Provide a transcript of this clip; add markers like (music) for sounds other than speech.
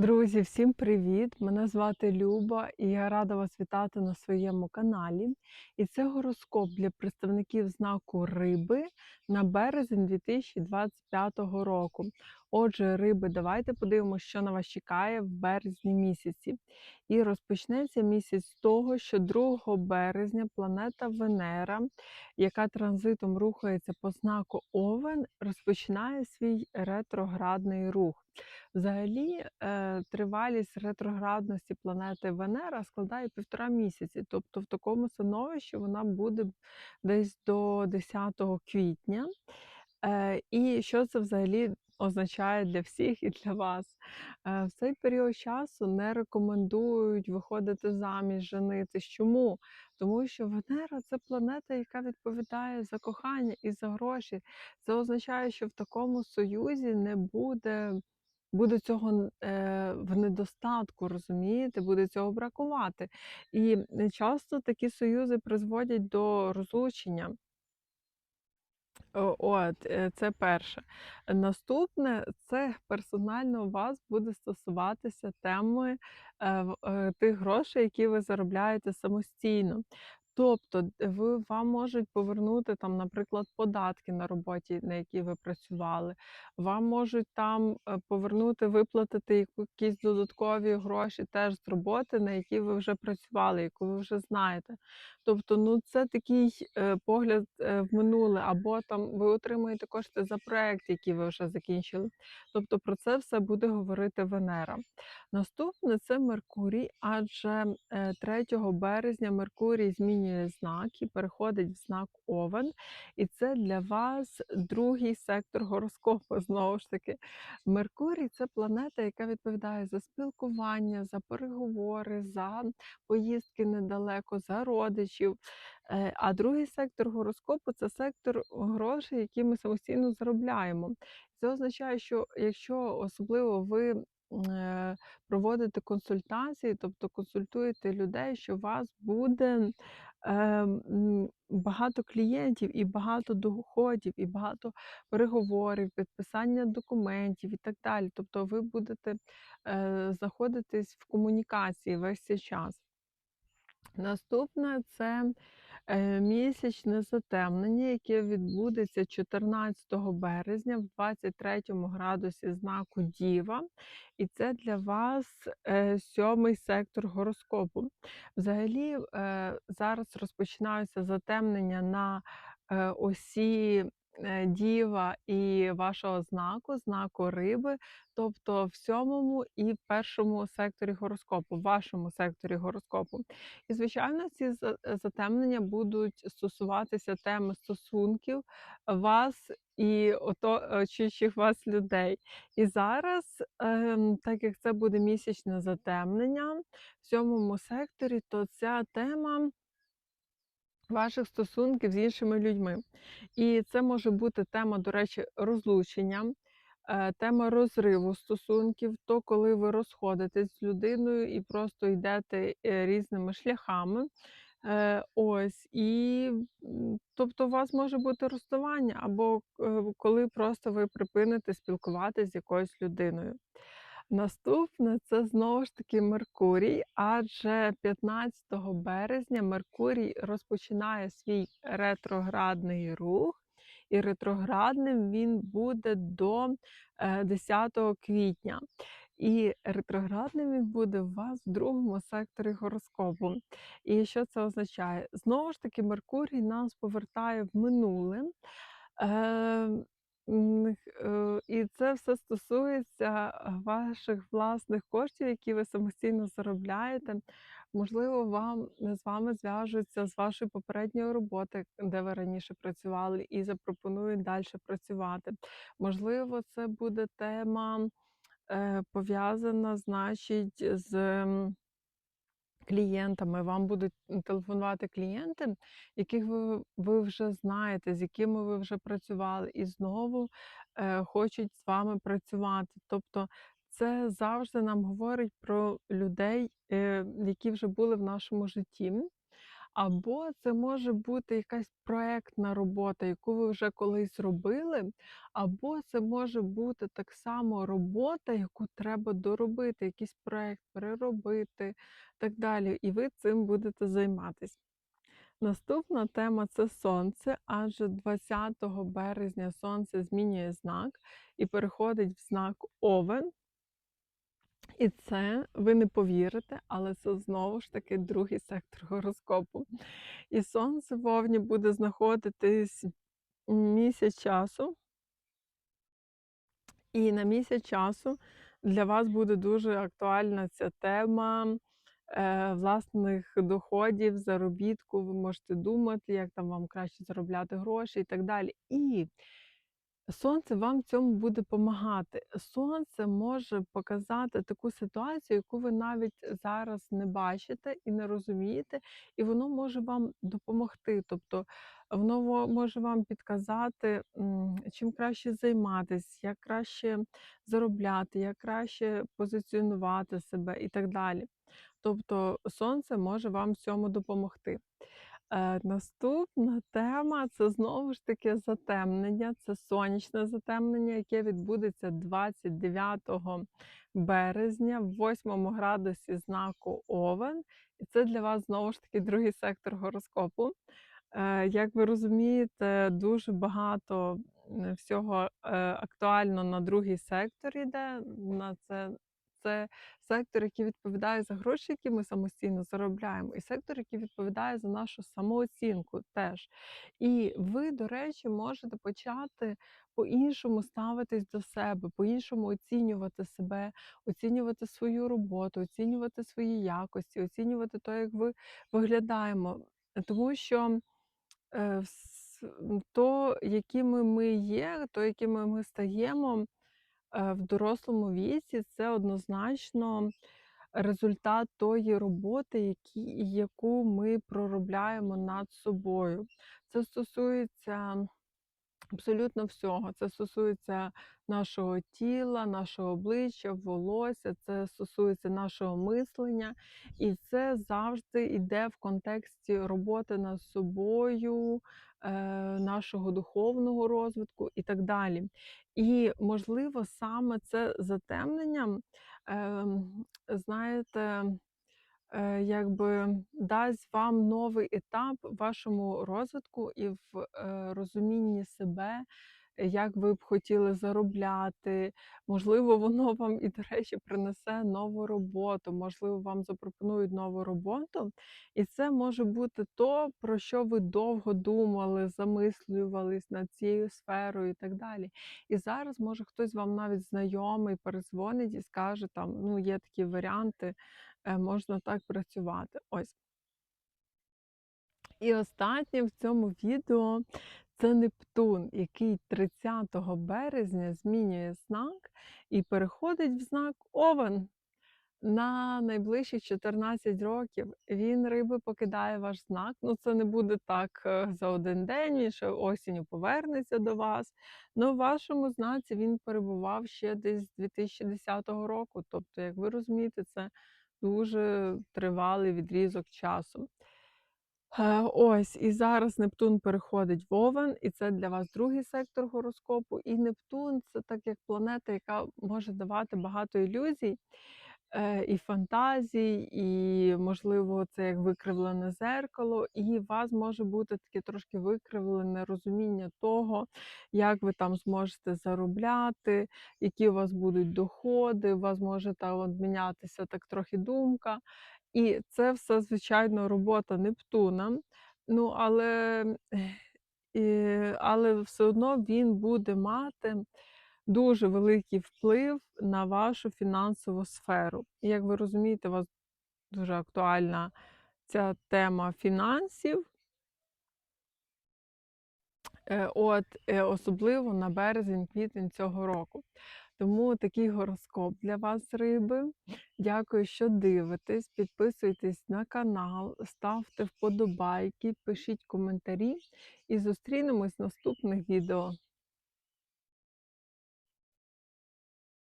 Друзі, всім привіт! Мене звати Люба, і я рада вас вітати на своєму каналі. І це гороскоп для представників знаку Риби на березень 2025 року. Отже, риби, давайте подивимося, що на вас чекає в березні місяці. І розпочнеться місяць з того, що 2 березня планета Венера, яка транзитом рухається по знаку Овен, розпочинає свій ретроградний рух. Взагалі, е, тривалість ретроградності планети Венера складає півтора місяці. Тобто в такому становищі вона буде десь до 10 квітня. Е, І що це взагалі означає для всіх і для вас? Е, В цей період часу не рекомендують виходити заміж, женитись. Чому? Тому що Венера це планета, яка відповідає за кохання і за гроші. Це означає, що в такому союзі не буде Буде цього е, в недостатку, розумієте, буде цього бракувати. І, е, часто такі союзи призводять до розлучення. От, е, це перше. Наступне це персонально у вас буде стосуватися теми, е, е, тих грошей, які ви заробляєте самостійно. Тобто, ви вам можуть повернути там, наприклад, податки на роботі, на якій ви працювали. Вам можуть там, е, повернути, виплатити якісь додаткові гроші теж з роботи, на якій ви вже працювали, яку ви вже знаєте. Тобто, ну, це такий, е, погляд, е, в минуле, або там ви отримуєте кошти за проект, який ви вже закінчили. Тобто про це все буде говорити Венера. Наступне це Меркурій, адже, е, 3 березня Меркурій змінює знак і переходить в знак Овен, і це для вас другий сектор гороскопу. (laughs) Знову ж таки, Меркурій це планета, яка відповідає за спілкування, за переговори, за поїздки недалеко, за родичів. Е, А другий сектор гороскопу це сектор грошей, які ми самостійно заробляємо. Це означає, що якщо особливо ви е, проводите консультації, тобто консультуєте людей, що у вас буде багато клієнтів і багато доходів, і багато переговорів, підписання документів і так далі. Тобто ви будете е, знаходитись в комунікації весь цей час. Наступне це е, місячне затемнення, яке відбудеться 14 березня в 23 градусі знаку Діва. І це для вас е, сьомий сектор гороскопу. Взагалі, е, зараз розпочинаються затемнення на е, осі е, Діва і вашого знаку, знаку риби, тобто в сьомому і першому секторі гороскопу, в вашому секторі гороскопу. І, звичайно, ці е, затемнення будуть стосуватися теми стосунків вас і оточуючих вас людей. І зараз, ем, так як це буде місячне затемнення в сьомому секторі, то ця тема ваших стосунків з іншими людьми. І це може бути тема, до речі, розлучення, е, тема розриву стосунків, то коли ви розходитесь з людиною і просто йдете е, різними шляхами. Е, ось, і тобто у вас може бути розставання, або коли просто ви припините спілкуватися з якоюсь людиною. Наступне це знову ж таки Меркурій, адже 15 березня Меркурій розпочинає свій ретроградний рух, і ретроградним він буде до е, 10 квітня. І ретроградним він буде у вас в другому секторі гороскопу. І що це означає? Знову ж таки, Меркурій нас повертає в минуле. Е, е, І це все стосується е, ваших власних коштів, які ви самостійно заробляєте. Можливо, вам з вами зв'яжуться з вашої попередньої роботи, де ви раніше працювали, і запропонують далі працювати. Можливо, це буде тема е, пов'язана, значить, з. Клієнтами вам будуть телефонувати клієнти, яких ви, ви вже знаєте, з якими ви вже працювали, і знову е, хочуть з вами працювати. Тобто це завжди нам говорить про людей, е, які вже були в нашому житті. Або це може бути якась проектна робота, яку ви вже колись робили, або це може бути так само робота, яку треба доробити, якийсь проект переробити, так далі. І ви цим будете займатись. Наступна тема це сонце, адже 20 березня сонце змінює знак і переходить в знак Овен. І це ви не повірите, але це знову ж таки другий сектор гороскопу. І сонце в Овні буде знаходитись місяць часу. І на місяць часу для вас буде дуже актуальна ця тема е, власних доходів, заробітку. Ви можете думати, як там вам краще заробляти гроші і так далі. І Сонце вам в цьому буде допомагати. Сонце може показати таку ситуацію, яку ви навіть зараз не бачите і не розумієте, і воно може вам допомогти. Тобто воно може вам підказати, чим краще займатися, як краще заробляти, як краще позиціонувати себе і так далі. Тобто сонце може вам в цьому допомогти. Е, наступна тема це знову ж таки затемнення. Це сонячне затемнення, яке відбудеться 29 березня в 8 градусі знаку Овен. І це для вас знову ж таки другий сектор гороскопу. Е, як ви розумієте, дуже багато всього е, актуально на другий сектор йде. На це, це сектор, який відповідає за гроші, які ми самостійно заробляємо, і сектор, який відповідає за нашу самооцінку теж. І ви, до речі, можете почати по-іншому ставитись до себе, по-іншому оцінювати себе, оцінювати свою роботу, оцінювати свої якості, оцінювати те, як ви виглядаємо. Тому що е, то, якими ми є, то, якими ми стаємо в дорослому віці, це однозначно результат тої роботи, які, яку ми проробляємо над собою. Це стосується Абсолютно всього. Це стосується нашого тіла, нашого обличчя, волосся, це стосується нашого мислення, і це завжди йде в контексті роботи над собою, е, нашого духовного розвитку і так далі. І, можливо, саме це затемнення, ем, знаєте, якби дасть вам новий етап в вашому розвитку і в е, розумінні себе, е, як ви б хотіли заробляти. Можливо, воно вам і, до речі, принесе нову роботу, можливо, вам запропонують нову роботу. І це може бути то, про що ви довго думали, замислювались над цією сферою і так далі. І зараз, може, хтось вам навіть знайомий перезвонить і скаже, там, ну, є такі варіанти е, можна так працювати. Ось. І останнє в цьому відео це Нептун, який 30 березня змінює знак і переходить в знак Овен. На найближчі 14 років він риби покидає ваш знак. Ну, це не буде так е, за один день, він ще осінню повернеться до вас. Ну, в вашому знаці він перебував ще десь з 2010 року. Тобто, як ви розумієте, це дуже тривалий відрізок часу. Е, Ось, і зараз Нептун переходить в Овен, і це для вас другий сектор гороскопу. І Нептун це так як планета, яка може давати багато ілюзій і фантазій, і, можливо, це як викривлене зеркало, і у вас може бути таке трошки викривлене розуміння того, як ви там зможете заробляти, які у вас будуть доходи, у вас може там мінятися так трохи думка. І це все, звичайно, робота Нептуна. Ну, але, але все одно він буде мати дуже великий вплив на вашу фінансову сферу. І як ви розумієте, у вас дуже актуальна ця тема фінансів. Е, От, е, особливо на березень-квітень цього року. Тому такий гороскоп для вас, риби. Дякую, що дивитесь. Підписуйтесь на канал, ставте вподобайки, пишіть коментарі і зустрінемось в наступних відео.